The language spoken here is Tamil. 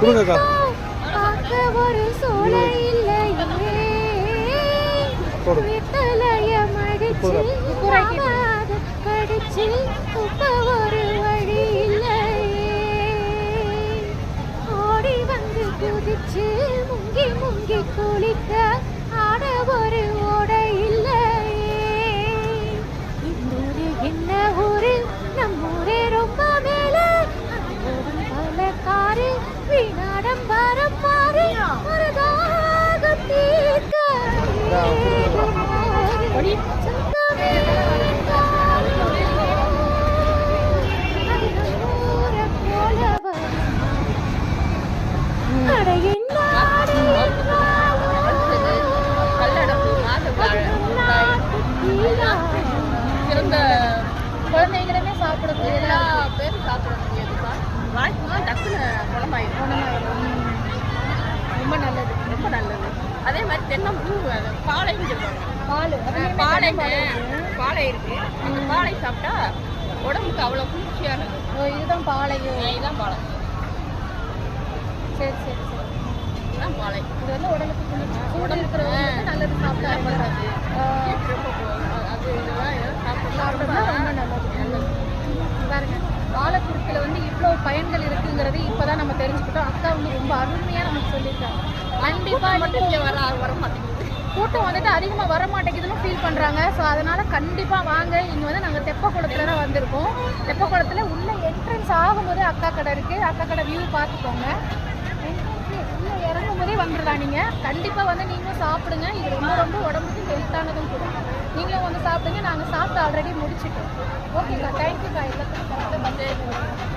கொடுங்கக்கா. பார்க்க சாப்பிடுறது எல்லா பேரும் சாப்பிட முடியாதுப்பா வாய்ப்புலாம் டக்குன்னு குணமாயிடும் ரொம்ப நல்லது. ரொம்ப நல்லது. அதே மாதிரி தென்னம்பூ பாலைன்னு சொல்லுவாங்க. பால். பாலைங்க பாலை இருக்கு. அந்த பாலை சாப்பிட்டா உடம்புக்கு அவ்வளோ குளிர்ச்சியானது. ஓ இதுதான் பாலையோ. இதுதான் பாலை. சரி சரி சரி. இதுதான் பாலை. இது வந்து உடலுக்கு குளிர்ச்சி இருக்கிறவங்களுக்கு நல்லது சாப்பிட்டா என்ன பண்ணுறது ஆஹ் ரொம்ப போ- அது இதெல்லாம் எல்லாம் சாப்பிட்டா சாப்பிட்டோம்னா ரொம்ப நல்லது பாருங்க வாழைக்குருக்கில் வந்து இவ்வளோ பயன்கள் இருக்குங்கிறது இப்போதான் நம்ம தெரிஞ்சுக்கிட்டோம். அக்கா வந்து ரொம்ப அருமையாக நமக்கு சொல்லியிருக்காங்க. கண்டிப்பாக மட்டும் இங்கே வர வர மாட்டேங்குது. கூட்டம் வந்துட்டு அதிகமாக வர மாட்டேங்குதுன்னு ஃபீல் பண்ணுறாங்க ஸோ அதனால் கண்டிப்பாக வாங்க. இங்கே வந்து நாங்கள் தெப்பக்குளத்தில் தான் வந்திருக்கோம். தெப்பக்குளத்தில் உள்ள என்ட்ரன்ஸ் ஆகும்போதே அக்கா கடை இருக்குது அக்கா கடை வியூ பார்த்துக்கோங்க. Entrance உள்ள இறங்கும் போதே வந்துடலாம் நீங்கள் கண்டிப்பாக வந்து நீங்களும் சாப்பிடுங்க. இது ரொம்ப ரொம்ப உடம்புக்கு ஹெல்த்தானதும் கூட. நீங்களும் வந்து சாப்பிடுங்க. நாங்கள் சாப்பிட்டு ஆல்ரெடி முடிச்சிட்டோம். ஓகேக்கா தேங்க்யூக்கா எல்லாத்துக்கும்